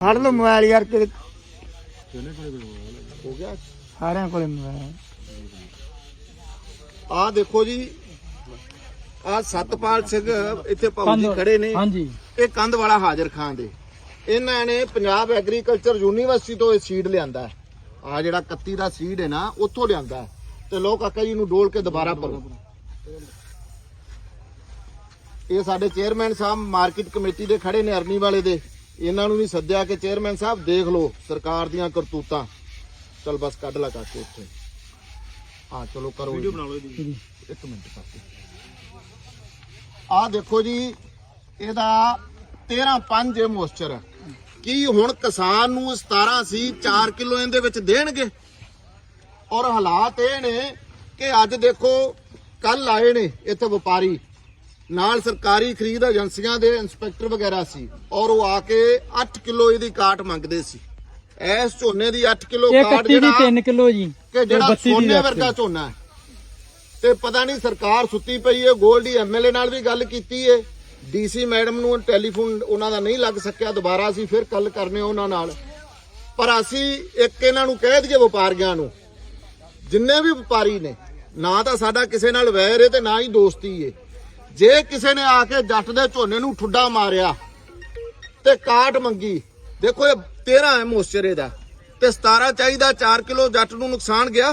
ਫੜ ਲਓ ਮੋਬਾਈਲ ਯਾਰ ਕਿ ਹੋ ਗਿਆ? ਸਾਰਿਆਂ ਕੋਲੇ ਮੋਬਾਈਲ। ਆ ਦੇਖੋ ਜੀ ਆ ਸਤਪਾਲ ਸਿੰਘ ਇੱਥੇ ਭਾਊ ਜੀ ਖੜੇ ਨੇ। ਹਾਂਜੀ। ਇਹ ਕੰਧ ਵਾਲਾ ਹਾਜ਼ਰ ਖਾਨ ਦੇ। ਇਹਨਾਂ ਨੇ ਪੰਜਾਬ ਐਗਰੀਕਲਚਰ ਯੂਨੀਵਰਸਿਟੀ ਤੋਂ ਇਹ ਸੀਡ ਲਿਆਂਦਾ ਆ ਜਿਹੜਾ 31 ਦਾ ਸੀਡ ਹੈ ਨਾ ਉੱਥੋਂ ਲਿਆਂਦਾ। ਤੇ ਲੋ ਕਾਕਾ ਜੀ ਨੂੰ ਡੋਲ ਕੇ ਦੁਬਾਰਾ ਭਰੋ। ਇਹ ਸਾਡੇ ਚੇਅਰਮੈਨ ਸਾਹਿਬ ਮਾਰਕੀਟ ਕਮੇਟੀ ਦੇ ਖੜੇ ਨੇ ਅਰਨੀ ਵਾਲੇ ਦੇ। ਇਹਨਾਂ ਨੂੰ ਵੀ ਸੱਦਿਆ ਕਿ ਚੇਅਰਮੈਨ ਸਾਹਿਬ ਦੇਖ ਲਓ ਸਰਕਾਰ ਦੀਆਂ ਕਰਤੂਤਾਂ। ਚਲ ਬਸ ਕੱਢ ਲਾ ਕਾਕੇ ਉੱਥੇ। ਹਾਂ ਚਲੋ ਕਰੋ ਵੀਡੀਓ ਬਣਾ ਲਓ ਇਹਦੀ। ਇੱਕ ਮਿੰਟ ਕਾਕੇ। ਆ ਦੇਖੋ ਜੀ ਇਹਦਾ 13 5 ਮੋਇਸਚਰ ਹੈ। ਕੀ ਹੁਣ ਕਿਸਾਨ ਨੂੰ 17 ਸੀ 4 ਕਿਲੋ ਇਹਦੇ ਵਿੱਚ ਦੇਣਗੇ? ਔਰ ਹਾਲਾਤ ਇਹ ਨੇ ਕਿ ਅੱਜ ਦੇਖੋ ਕੱਲ ਆਏ ਨੇ ਇੱਥੇ ਵਪਾਰੀ। ਨਾਲ ਸਰਕਾਰੀ ਖਰੀਦ ਏਜੰਸੀਆਂ ਦੇ ਇੰਸਪੈਕਟਰ ਵਗੈਰਾ ਸੀ ਔਰ ਉਹ ਆ ਕੇ 8 ਕਿਲੋ ਇਹਦੀ ਕਾਟ ਮੰਗਦੇ ਸੀ। ਇਸ ਝੋਨੇ ਦੀ 8 ਕਿਲੋ ਕਾਟ ਜਿਹੜਾ 3 ਕਿਲੋ ਜੀ। ਕਿ ਜਿਹੜਾ 32 ਦੀ ਸੋਨੇ ਵਰਗਾ ਝੋਨਾ ਹੈ। ਤੇ ਪਤਾ ਨਹੀਂ ਸਰਕਾਰ ਸੁੱਤੀ ਪਈ ਹੈ ਗੋਲਡੀ ਐਮਐਲਏ ਨਾਲ ਵੀ ਗੱਲ ਕੀਤੀ ਹੈ ਡੀਸੀ ਮੈਡਮ ਨੂੰ ਟੈਲੀਫੋਨ ਉਹਨਾਂ ਦਾ ਨਹੀਂ ਲੱਗ ਸਕਿਆ ਦੁਬਾਰਾ ਅਸੀਂ ਫਿਰ ਕੱਲ ਕਰਨੇ ਉਹਨਾਂ ਨਾਲ। ਪਰ ਅਸੀਂ ਇੱਕ ਇਹਨਾਂ ਨੂੰ ਕਹਿ ਦਈਏ ਵਪਾਰੀਆਂ ਨੂੰ ਜਿੰਨੇ ਵੀ ਵਪਾਰੀ ਨੇ ਨਾ ਤਾਂ ਸਾਡਾ ਕਿਸੇ ਨਾਲ ਵੈਰ ਹੈ ਤੇ ਨਾ ਹੀ ਦੋਸਤੀ ਹੈ ਜੇ ਕਿਸੇ ਨੇ ਆ ਕੇ ਜੱਟ ਦੇ ਝੋਨੇ ਨੂੰ ਠੁੱਡਾ ਮਾਰਿਆ ਤੇ ਕਾਟ ਮੰਗੀ, ਦੇਖੋ ਇਹ 13 ਹੈ ਮੋਇਸਚਰ ਦਾ, ਤੇ 17 ਚਾਹੀਦਾ 4 ਕਿਲੋ ਜੱਟ ਨੂੰ ਨੁਕਸਾਨ ਗਿਆ,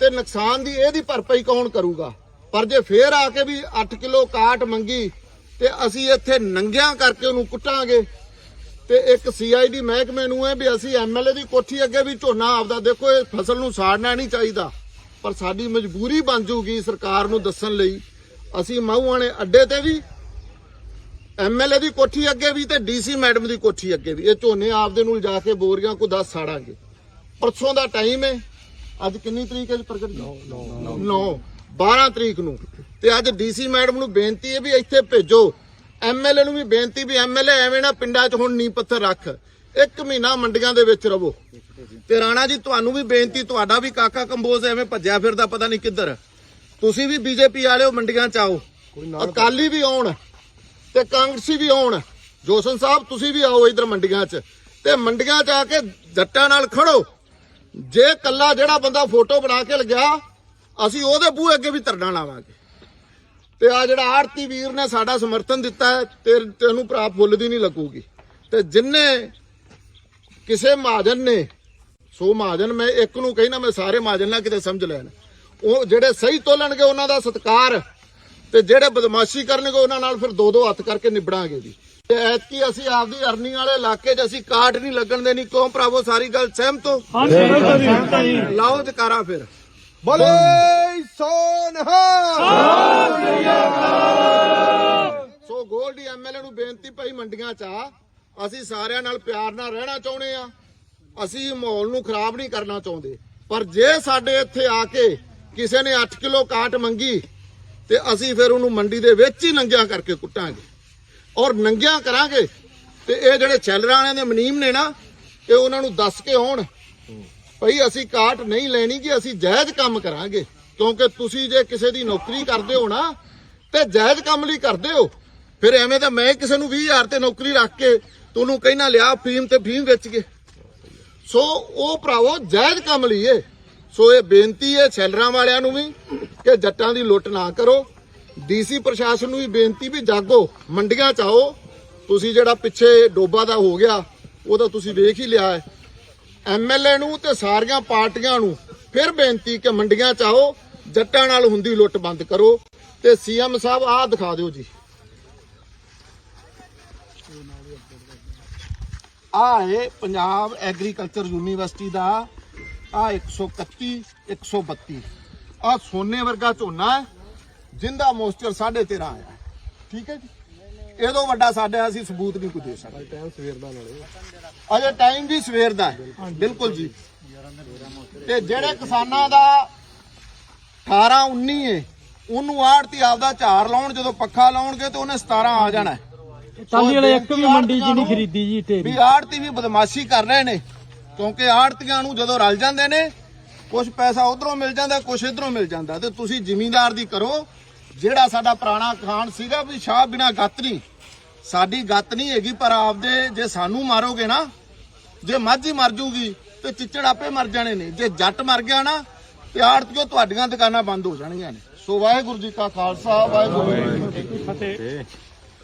ਤੇ ਨੁਕਸਾਨ ਦੀ ਇਹਦੀ ਭਰਪਾਈ ਕੌਣ ਕਰੂਗਾ? ਪਰ ਜੇ ਫੇਰ ਆ ਕੇ ਵੀ 8 ਕਿਲੋ ਕਾਟ ਮੰਗੀ, ਤੇ ਅਸੀਂ ਇੱਥੇ ਨੰਗਿਆਂ ਕਰਕੇ ਉਹਨੂੰ ਕੁੱਟਾਂਗੇ। ਤੇ ਇੱਕ ਸੀਆਈਡੀ ਮਹਿਕਮੇ ਨੂੰ ਹੈ ਵੀ ਅਸੀਂ ਐਮਐਲਏ ਦੀ ਕੋਠੀ ਅੱਗੇ ਵੀ ਝੋਨਾ ਆਪਦਾ, ਦੇਖੋ ਇਹ ਫਸਲ ਨੂੰ ਸਾੜਨਾ ਨਹੀਂ ਚਾਹੀਦਾ, ਪਰ ਸਾਡੀ ਮਜਬੂਰੀ ਬਣ ਜੂਗੀ ਸਰਕਾਰ ਨੂੰ ਦੱਸਣ ਲਈ। ਅਸੀਂ ਮਾਹੂਆਣੇ ਅੱਡੇ ਤੇ ਵੀ ਐਮਐਲਏ ਦੀ ਕੋਠੀ ਅੱਗੇ ਵੀ ਤੇ ਡੀਸੀ ਮੈਡਮ ਦੀ ਕੋਠੀ ਅੱਗੇ ਵੀ। ਇਹ ਝੋਨੇ ਆਪਦੇ ਨੂੰ ਜਾ ਕੇ ਬੋਰੀਆਂ ਕੋ 10 ਸਾੜਾਂਗੇ। ਪਰਸੋਂ ਦਾ ਟਾਈਮ ਹੈ ਅੱਜ ਕਿੰਨੀ ਤਰੀਕ ਹੈ ਪ੍ਰਗਟ 9 9 12 ਤਰੀਕ ਨੂੰ। ਤੇ ਅੱਜ ਡੀਸੀ ਮੈਡਮ ਨੂੰ ਬੇਨਤੀ ਹੈ ਵੀ ਇੱਥੇ ਭੇਜੋ। ਐਮਐਲਏ ਨੂੰ ਵੀ ਬੇਨਤੀ ਵੀ ਐਮਐਲਏ ਐਵੇਂ ਨਾ ਪਿੰਡਾਂ 'ਚ ਹੁਣ ਨੀ ਪੱਥਰ ਰੱਖ। ਇੱਕ ਮਹੀਨਾ ਮੰਡੀਆਂ ਦੇ ਵਿੱਚ ਰਵੋ। ਤੇ ਰਾਣਾ ਜੀ, ਤੁਹਾਨੂੰ ਵੀ ਬੇਨਤੀ, ਤੁਹਾਡਾ ਵੀ ਕਾਕਾ ਕੰਬੋਜ ਐਵੇਂ ਭੱਜਿਆ ਫਿਰਦਾ, ਪਤਾ ਨਹੀਂ ਕਿੱਧਰ। ਤੁਸੀਂ ਵੀ ਬੀਜੇਪੀ ਵਾਲਿਓ ਮੰਡੀਆਂ 'ਚ ਆਓ। ਅਕਾਲੀ ਵੀ ਆਉਣ ਤੇ ਕਾਂਗਰਸੀ ਵੀ ਆਉਣ। ਜੋਸਨ ਸਾਹਿਬ ਤੁਸੀਂ ਵੀ ਆਓ ਇਧਰ ਮੰਡੀਆਂ 'ਚ। ਤੇ ਮੰਡੀਆਂ 'ਚ ਆ ਕੇ ਜੱਟਾਂ ਨਾਲ ਖੜੋ। ਜੇ ਕੱਲਾ ਜਿਹੜਾ ਬੰਦਾ ਫੋਟੋ ਬਣਾ ਕੇ ਲਗਿਆ ਅਸੀਂ ਉਹਦੇ ਬੂਹੇ ਅੱਗੇ ਵੀ ਧਰਨਾ ਲਾਵਾਂਗੇ। ਤੇ ਆ ਜਿਹੜਾ ਆਰਤੀ ਵੀਰ ਨੇ ਸਾਡਾ ਸਮਰਥਨ ਦਿੱਤਾ ਹੈ ਤੇ ਤੈਨੂੰ ਭਰਾ ਫੁੱਲ ਦੀ ਨਹੀਂ ਲੱਗੂਗੀ। ਤੇ ਜਿੰਨੇ ਕਿਸੇ ਮਹਾਜਨ ਨੇ ਸੋ ਮਹਾਜਨ ਮੈਂ ਇੱਕ ਨੂੰ ਕਹਿਣਾ ਮੈਂ ਸਾਰੇ ਮਹਾਜਨ ਨਾਲ ਕਿਤੇ ਸਮਝ ਲੈਣ। ਉਹ ਜਿਹੜੇ ਸਹੀ ਤੋਲਣਗੇ ਉਹਨਾਂ ਦਾ ਸਤਿਕਾਰ ਤੇ ਜਿਹੜੇ ਬਦਮਾਸ਼ੀ ਕਰਨਗੇ ਉਹਨਾਂ ਨਾਲ ਫਿਰ ਦੋ ਦੋ ਹੱਥ ਕਰਕੇ ਨਿਬੜਾਂਗੇ ਜੀ। ਤੇ ਐਤਕੀ ਅਸੀਂ ਆਪਦੀ ਅਰਨੀ ਵਾਲੇ ਇਲਾਕੇ 'ਚ ਅਸੀਂ ਕਾਟ ਨਹੀਂ ਲੱਗਣ ਦੇਣੀ। ਕਿਉਂ ਭਰਾਵੋ ਸਾਰੀ ਗੱਲ ਸਹਿਮਤ ਹੋ? ਲਾਓ ਜਕਾਰਾ ਫਿਰ। ਬੋਲੇ ਸੋਨਹਾ ਸੋ ਗੋਲਡੀ ਐਮਐਲਏ ਨੂੰ ਬੇਨਤੀ ਪਈ ਮੰਡੀਆਂ 'ਚ ਆ। ਅਸੀਂ ਸਾਰਿਆਂ ਨਾਲ ਪਿਆਰ ਨਾਲ ਰਹਿਣਾ ਚਾਹੁੰਦੇ ਆ। ਅਸੀਂ ਮਾਹੌਲ ਨੂੰ ਖਰਾਬ ਨਹੀਂ ਕਰਨਾ ਚਾਹੁੰਦੇ। ਪਰ ਜੇ ਸਾਡੇ ਇੱਥੇ ਆ ਕੇ ਕਿਸੇ ਨੇ 8 ਕਿਲੋ ਕਾਟ ਮੰਗੀ ਤੇ ਅਸੀਂ ਫਿਰ ਉਹਨੂੰ ਮੰਡੀ ਦੇ ਵਿੱਚ ਹੀ ਨੰਗਿਆਂ ਕਰਕੇ ਕੁੱਟਾਂਗੇ। ਔਰ ਨੰਗਿਆਂ ਕਰਾਂਗੇ ਤੇ ਇਹ ਜਿਹੜੇ ਛੈਲਰਾਂ ਵਾਲਿਆਂ ਦੇ ਮਨੀਮ ਨੇ ਨਾ, ਇਹ ਉਹਨਾਂ ਨੂੰ ਦੱਸ ਕੇ ਆਉਣ ਭਈ ਅਸੀਂ ਕਾਟ ਨਹੀਂ ਲੈਣੀ ਕਿ ਅਸੀਂ ਜਾਇਜ਼ ਕੰਮ ਕਰਾਂਗੇ। ਕਿਉਂਕਿ ਤੁਸੀਂ ਜੇ ਕਿਸੇ ਦੀ ਨੌਕਰੀ ਕਰਦੇ ਹੋ ਨਾ, ਤੇ ਜਾਇਜ਼ ਕੰਮ ਲਈ ਕਰਦੇ ਹੋ, ਫਿਰ ਐਵੇਂ ਤਾਂ ਮੈਂ ਕਿਸੇ ਨੂੰ 20000 ਤੇ ਨੌਕਰੀ ਰੱਖ ਕੇ ਤੁਹਾਨੂੰ ਕਹਿਣਾ ਲਿਆ ਫੀਮ ਤੇ ਫੀਮ ਵੇਚ ਕੇ। ਸੋ ਉਹ ਭਰਾਵੋ ਜਾਇਜ਼ ਕੰਮ ਲਈਏ ਸੋ ਇਹ ਬੇਨਤੀ ਹੈ ਸੈਲਰਾਂ ਵਾਲਿਆਂ ਨੂੰ ਵੀ ਕਿ ਜੱਟਾਂ ਦੀ ਲੁੱਟ ਨਾ ਕਰੋ। ਡੀਸੀ ਪ੍ਰਸ਼ਾਸਨ ਨੂੰ ਵੀ ਬੇਨਤੀ ਵੀ ਜਾਗੋ, ਮੰਡੀਆਂ ਚ ਆਓ। ਤੁਸੀਂ ਜਿਹੜਾ ਪਿੱਛੇ ਡੋਬਾ ਦਾ ਹੋ ਗਿਆ ਉਹ ਤਾਂ ਤੁਸੀਂ ਵੇਖ ਹੀ ਲਿਆ ਹੈ। ਐਮਐਲਏ ਨੂੰ ਤੇ ਸਾਰੀਆਂ ਪਾਰਟੀਆਂ ਨੂੰ ਫਿਰ ਬੇਨਤੀ ਕਿ ਮੰਡੀਆਂ ਚ ਆਓ, ਜੱਟਾਂ ਨਾਲ ਹੁੰਦੀ ਲੁੱਟ ਬੰਦ ਕਰੋ। ਤੇ ਸੀਐਮ ਸਾਹਿਬ, ਆਹ ਦਿਖਾ ਦਿਓ ਜੀ। ਆਹ ਹੈ ਪੰਜਾਬ ਐਗਰੀਕਲਚਰ ਯੂਨੀਵਰਸਿਟੀ ਦਾ ਆ 131 132 ਆ ਸੋਨੇ ਵਰਗਾ ਝੋਨਾ ਹੈ ਜਿੰਦਾ ਮੋਇਸਚਰ 13.5 ਆਇਆ। ਠੀਕ ਹੈ ਜੀ? ਇਹਦੋਂ ਵੱਡਾ ਸਾਡਾ ਅਸੀਂ ਸਬੂਤ ਨਹੀਂ ਕੋਈ ਦੇ ਸਕਦੇ। ਟਾਈਮ ਸਵੇਰ ਦਾ ਨਾਲੇ। ਅਜੇ ਟਾਈਮ ਵੀ ਸਵੇਰ ਦਾ ਹੈ। ਬਿਲਕੁਲ ਜੀ। ਤੇ ਜਿਹੜੇ ਕਿਸਾਨਾਂ ਦਾ 18 19 ਹੈ ਉਹਨੂੰ ਆੜਤੀ ਆਪਦਾ ਝਾਰ ਲਾਉਣ ਜਦੋਂ ਪੱਖਾ ਲਾਉਣਗੇ ਤੇ ਉਹਨੇ 17 ਆ ਜਾਣਾ ਹੈ। ਟਾਲੀ ਵਾਲੇ ਇੱਕ ਵੀ ਮੰਡੀ 'ਚ ਆੜ੍ਹਤੀਆਂ ਨਹੀਂ ਖਰੀਦੀ ਜੀ ਵੀ ਢੇਰੀ ਆੜਤੀ ਵੀ ਬਦਮਾਸ਼ੀ ਕਰ ਰਹੇ ਨੇ। ਕਿਉਂਕਿ ਆੜਤੀਆਂ ਨੂੰ ਜਦੋਂ ਰਲ ਜਾਂਦੇ ਨੇ ਕੁਝ ਪੈਸਾ ਉਧਰੋਂ ਮਿਲ ਜਾਂਦਾ ਕੁਝ ਇਧਰੋਂ ਮਿਲ ਜਾਂਦਾ। ਤੇ ਤੁਸੀਂ ਜ਼ਿਮੀਂਦਾਰ ਦੀ ਕਰੋ। ਜਿਹੜਾ ਸਾਡਾ ਪੁਰਾਣਾ ਖਾਨ ਸੀਗਾ ਵੀ ਸ਼ਾਹ ਬਿਨਾ ਗੱਤ ਨਹੀਂ। ਸਾਡੀ ਗੱਤ ਨਹੀਂ ਹੈਗੀ, ਪਰ ਆਪਦੇ ਜੇ ਸਾਨੂੰ ਮਾਰੋਗੇ ਨਾ, ਜੇ ਮਾਝੀ ਹੀ ਮਰ ਜੂਗੀ, ਤੇ ਚਿੱਚੜ ਆਪੇ ਮਰ ਜਾਣੇ ਨੇ। ਜੇ ਜੱਟ ਮਰ ਗਿਆ ਨਾ, ਤੇ ਆੜਤੀਓ ਤੁਹਾਡੀਆਂ ਦੁਕਾਨਾਂ ਬੰਦ ਹੋ ਜਾਣਗੀਆਂ ਨੇ। ਸੋ ਵਾਹਿਗੁਰੂ ਜੀ ਕਾ ਖਾਲਸਾ, ਵਾਹਿਗੁਰੂ ਜੀ ਕੀ ਫਤਿਹ।